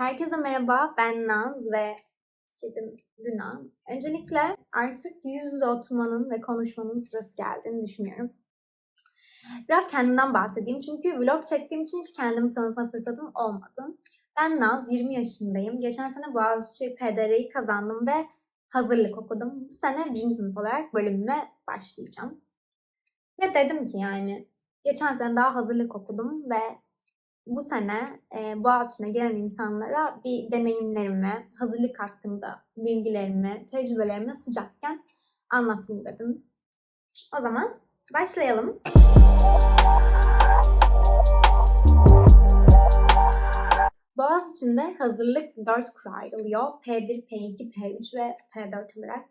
Herkese merhaba, ben Naz ve kedim Luna. Öncelikle artık yüz yüze oturmanın ve konuşmanın sırası geldiğini düşünüyorum. Biraz kendimden bahsedeyim çünkü vlog çektiğim için hiç kendimi tanıtma fırsatım olmadı. Ben Naz, 20 yaşındayım. Geçen sene Boğaziçi PDR'yi kazandım ve hazırlık okudum. Bu sene birinci sınıf olarak bölümüme başlayacağım. Ve dedim ki yani geçen sene daha hazırlık okudum ve bu sene e, Boğaziçi'ne gelen insanlara bir deneyimlerimi, hazırlık hakkında bilgilerimi, tecrübelerimi sıcakken anlatayım dedim. O zaman başlayalım. Boğaziçi'nde hazırlık 4 kura ayrılıyor. P1, P2, P3 ve P4 olarak.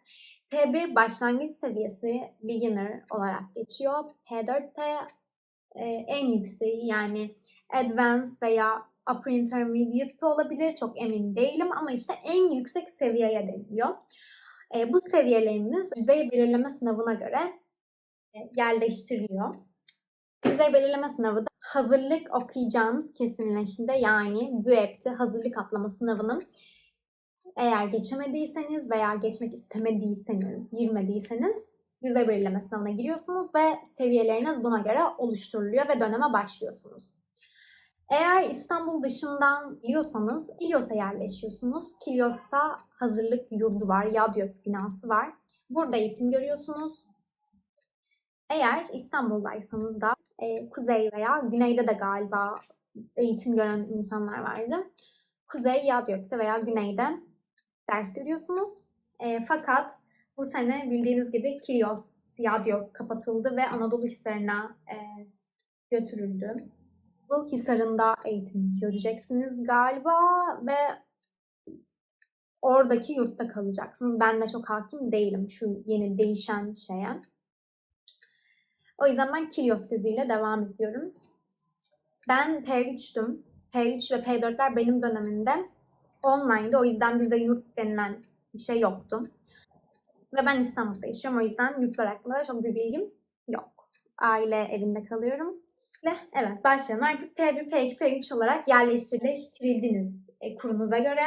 P1 başlangıç seviyesi beginner olarak geçiyor. P4 de e, en yükseği yani advanced veya upper intermediate de olabilir. Çok emin değilim ama işte en yüksek seviyeye deniliyor. E, bu seviyeleriniz düzey belirleme sınavına göre e, yerleştiriliyor. Düzey belirleme sınavı da hazırlık okuyacağınız kesinleşinde yani BÜEP'te hazırlık atlama sınavının eğer geçemediyseniz veya geçmek istemediyseniz, girmediyseniz düzey belirleme sınavına giriyorsunuz ve seviyeleriniz buna göre oluşturuluyor ve döneme başlıyorsunuz. Eğer İstanbul dışından biliyorsanız İlyos'a yerleşiyorsunuz. Kilyos'ta hazırlık yurdu var, Yadyok binası var. Burada eğitim görüyorsunuz. Eğer İstanbul'daysanız da e, kuzey veya güneyde de galiba eğitim gören insanlar vardı. Kuzey Yadyok'ta veya güneyde ders görüyorsunuz. E, fakat bu sene bildiğiniz gibi Kilyos, Yadyok kapatıldı ve Anadolu Hisarı'na e, götürüldü. Bu Hisarı'nda eğitim göreceksiniz galiba ve oradaki yurtta kalacaksınız. Ben de çok hakim değilim şu yeni değişen şeye. O yüzden ben Kilyos gözüyle devam ediyorum. Ben P3'tüm. P3 ve P4'ler benim döneminde online'dı. O yüzden bizde yurt denilen bir şey yoktu. Ve ben İstanbul'da yaşıyorum. O yüzden yurtlar hakkında çok bir bilgim yok. Aile evinde kalıyorum. Ve evet başlayalım. Artık P1, P2, P3 olarak yerleştirildiniz e, kurunuza göre.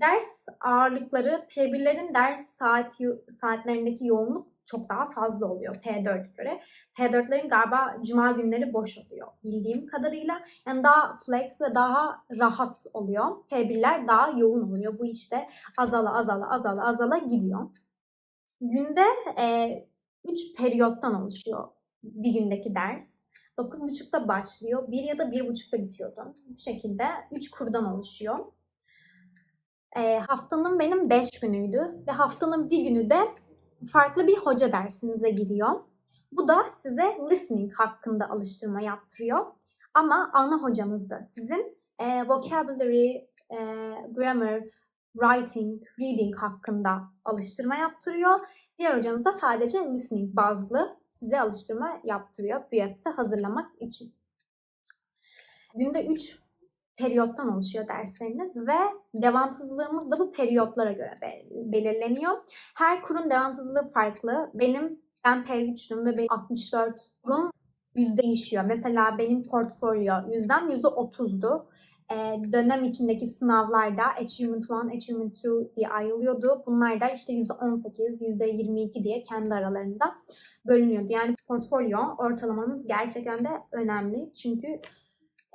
Ders ağırlıkları P1'lerin ders saat saatlerindeki yoğunluk çok daha fazla oluyor P4'e göre. P4'lerin galiba cuma günleri boş oluyor bildiğim kadarıyla. Yani daha flex ve daha rahat oluyor. P1'ler daha yoğun oluyor. Bu işte azala azala azala azala gidiyor. Günde 3 e, periyottan oluşuyor bir gündeki ders. 9.30'da başlıyor. 1 ya da 1.30'da bitiyordu. Bu şekilde 3 kurdan oluşuyor. E, haftanın benim 5 günüydü ve haftanın bir günü de farklı bir hoca dersinize giriyor. Bu da size listening hakkında alıştırma yaptırıyor. Ama ana hocanız da sizin e, vocabulary, e, grammar, writing, reading hakkında alıştırma yaptırıyor. Diğer hocanız da sadece listening bazlı size alıştırma yaptırıyor BÜYAP'te hazırlamak için. Günde 3 periyottan oluşuyor dersleriniz ve devamsızlığımız da bu periyotlara göre belirleniyor. Her kurun devamsızlığı farklı. Benim ben P3'tüm ve benim 64 kurun yüzde değişiyor. Mesela benim portfolyo yüzdem yüzde 30'du. Ee, dönem içindeki sınavlarda Achievement 1, Achievement 2 diye ayrılıyordu. Bunlar da işte yüzde 18, yüzde 22 diye kendi aralarında bölünüyordu. Yani portfolyo ortalamanız gerçekten de önemli. Çünkü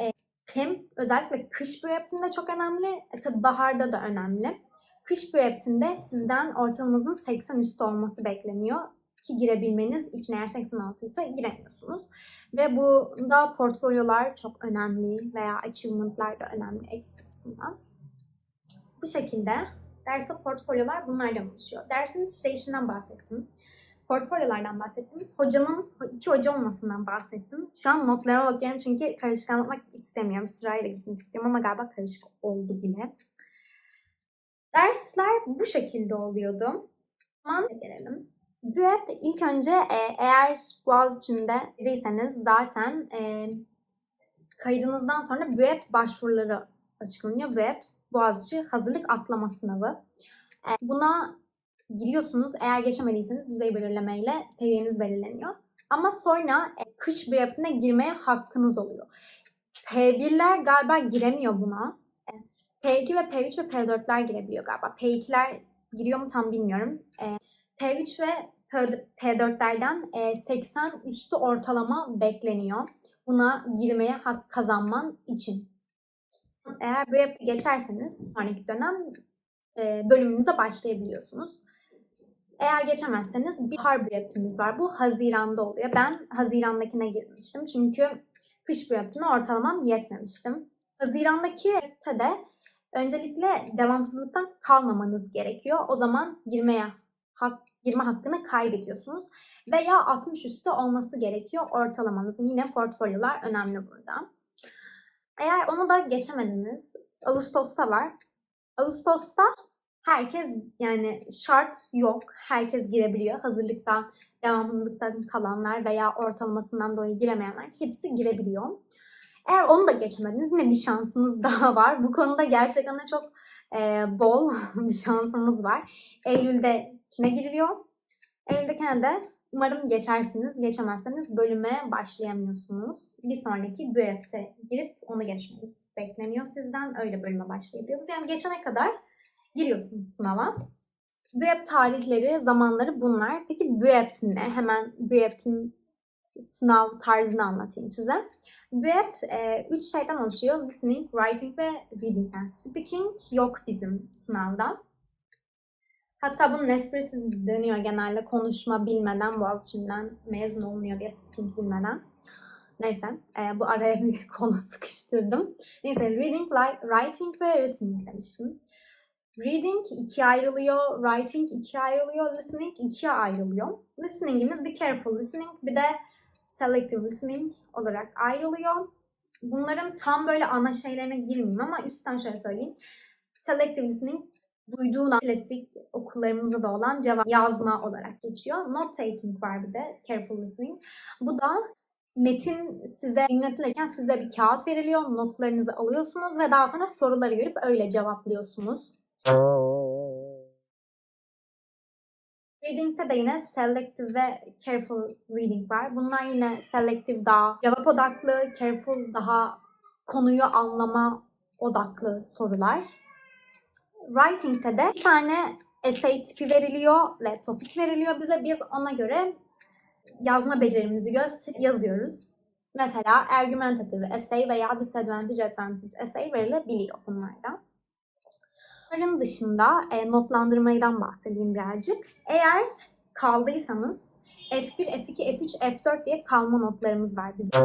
e, hem özellikle kış büyüyetinde çok önemli, e, tabi baharda da önemli. Kış büyüyetinde sizden ortalamanızın 80 üstü olması bekleniyor ki girebilmeniz için eğer 86 ise giremiyorsunuz. Ve bu da portfolyolar çok önemli veya achievement'lar da önemli ekstrasından. Bu şekilde derste portfolyolar bunlardan oluşuyor. Dersin işleyişinden bahsettim portfolyolardan bahsettim. Hocanın iki hoca olmasından bahsettim. Şu an notlarıma bakıyorum çünkü karışık anlatmak istemiyorum. Sırayla gitmek istiyorum ama galiba karışık oldu bile. Dersler bu şekilde oluyordu. Zaman gelelim. BÜEP ilk önce e, eğer Boğaziçi'nde değilseniz zaten e, kaydınızdan sonra BÜEP başvuruları açıklanıyor. BÜEP Boğaziçi Hazırlık Atlama Sınavı. E, buna giriyorsunuz. Eğer geçemediyseniz düzey belirlemeyle seviyeniz belirleniyor. Ama sonra e, kış BYP'ine girmeye hakkınız oluyor. P1'ler galiba giremiyor buna. E, P2 ve P3 ve P4'ler girebiliyor galiba. P2'ler giriyor mu tam bilmiyorum. Ee, P3 ve P- P4'lerden e, 80 üstü ortalama bekleniyor. Buna girmeye hak kazanman için. Eğer bu yapı geçerseniz sonraki dönem e, bölümünüze başlayabiliyorsunuz. Eğer geçemezseniz bir harbi yapımız var. Bu Haziran'da oluyor. Ben Haziran'dakine girmiştim. Çünkü kış yaptığına ortalamam yetmemiştim. Haziran'daki yapıda de öncelikle devamsızlıktan kalmamanız gerekiyor. O zaman girmeye hak, girme hakkını kaybediyorsunuz. Veya 60 üstü olması gerekiyor ortalamanızın. Yine portfolyolar önemli burada. Eğer onu da geçemediniz, Ağustos'ta var. Ağustos'ta herkes yani şart yok. Herkes girebiliyor. Hazırlıkta, devamsızlıktan kalanlar veya ortalamasından dolayı giremeyenler hepsi girebiliyor. Eğer onu da geçemediniz yine bir şansınız daha var. Bu konuda gerçekten de çok e, bol bir şansımız var. Eylül'de kine giriliyor. Eylül'dekine de umarım geçersiniz. Geçemezseniz bölüme başlayamıyorsunuz. Bir sonraki BÜEP'te girip onu geçmeniz bekleniyor sizden. Öyle bölüme başlayabiliyorsunuz. Yani geçene kadar giriyorsunuz sınava. BÜEP tarihleri, zamanları bunlar. Peki BÜEP ne? Hemen BÜEP'in sınav tarzını anlatayım size. BÜEP e, üç şeyden oluşuyor. Listening, writing ve reading. Yani speaking yok bizim sınavda. Hatta bunun esprisi dönüyor genelde konuşma bilmeden Boğaziçi'nden mezun olmuyor diye speaking bilmeden. Neyse e, bu araya bir konu sıkıştırdım. Neyse reading, writing ve listening demiştim. Reading ikiye ayrılıyor, writing ikiye ayrılıyor, listening ikiye ayrılıyor. Listening'imiz bir careful listening bir de selective listening olarak ayrılıyor. Bunların tam böyle ana şeylerine girmeyeyim ama üstten şöyle söyleyeyim. Selective listening duyduğun klasik okullarımızda da olan cevap yazma olarak geçiyor. Note taking var bir de careful listening. Bu da metin size dinletilirken size bir kağıt veriliyor. Notlarınızı alıyorsunuz ve daha sonra soruları görüp öyle cevaplıyorsunuz. Reading'de de yine selective ve careful reading var. Bunlar yine selective daha cevap odaklı, careful daha konuyu anlama odaklı sorular. Writing'de de bir tane essay tipi veriliyor ve topik veriliyor bize. Biz ona göre yazma becerimizi göster yazıyoruz. Mesela argumentative essay veya disadvantage advantage essay verilebiliyor bunlardan. Bunların dışında e, notlandırmaydan bahsedeyim birazcık. Eğer kaldıysanız F1, F2, F3, F4 diye kalma notlarımız var bizim.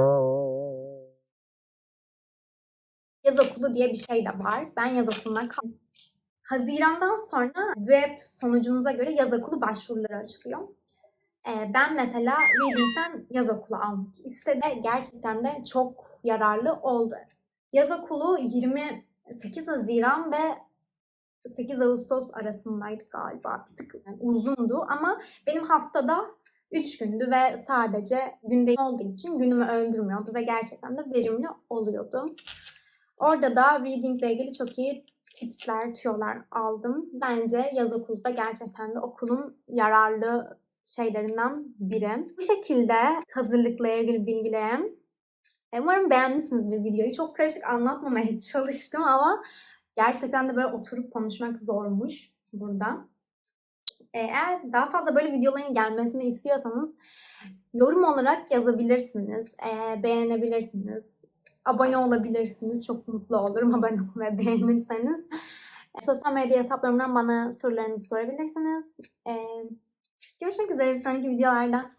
Yaz okulu diye bir şey de var. Ben yaz okuluna kaldım. Hazirandan sonra web sonucunuza göre yaz okulu başvuruları açılıyor. Ee, ben mesela Reading'den yaz okulu almak istedim. Gerçekten de çok yararlı oldu. Yaz okulu 28 Haziran ve 8 Ağustos arasındaydı galiba. Bir tık yani uzundu ama benim haftada 3 gündü ve sadece günde olduğu için günümü öldürmüyordu ve gerçekten de verimli oluyordu. Orada da reading ile ilgili çok iyi tipsler, tüyolar aldım. Bence yaz okulu da gerçekten de okulun yararlı şeylerinden biri. Bu şekilde hazırlıkla ilgili bilgilerim. Umarım beğenmişsinizdir videoyu. Çok karışık anlatmamaya çalıştım ama gerçekten de böyle oturup konuşmak zormuş burada. E, Eğer daha fazla böyle videoların gelmesini istiyorsanız yorum olarak yazabilirsiniz. E, beğenebilirsiniz. Abone olabilirsiniz. Çok mutlu olurum abone ve beğenirseniz. E, Sosyal medya hesaplarımdan bana sorularınızı sorabilirsiniz. Görüşmek üzere bir sonraki videolarda.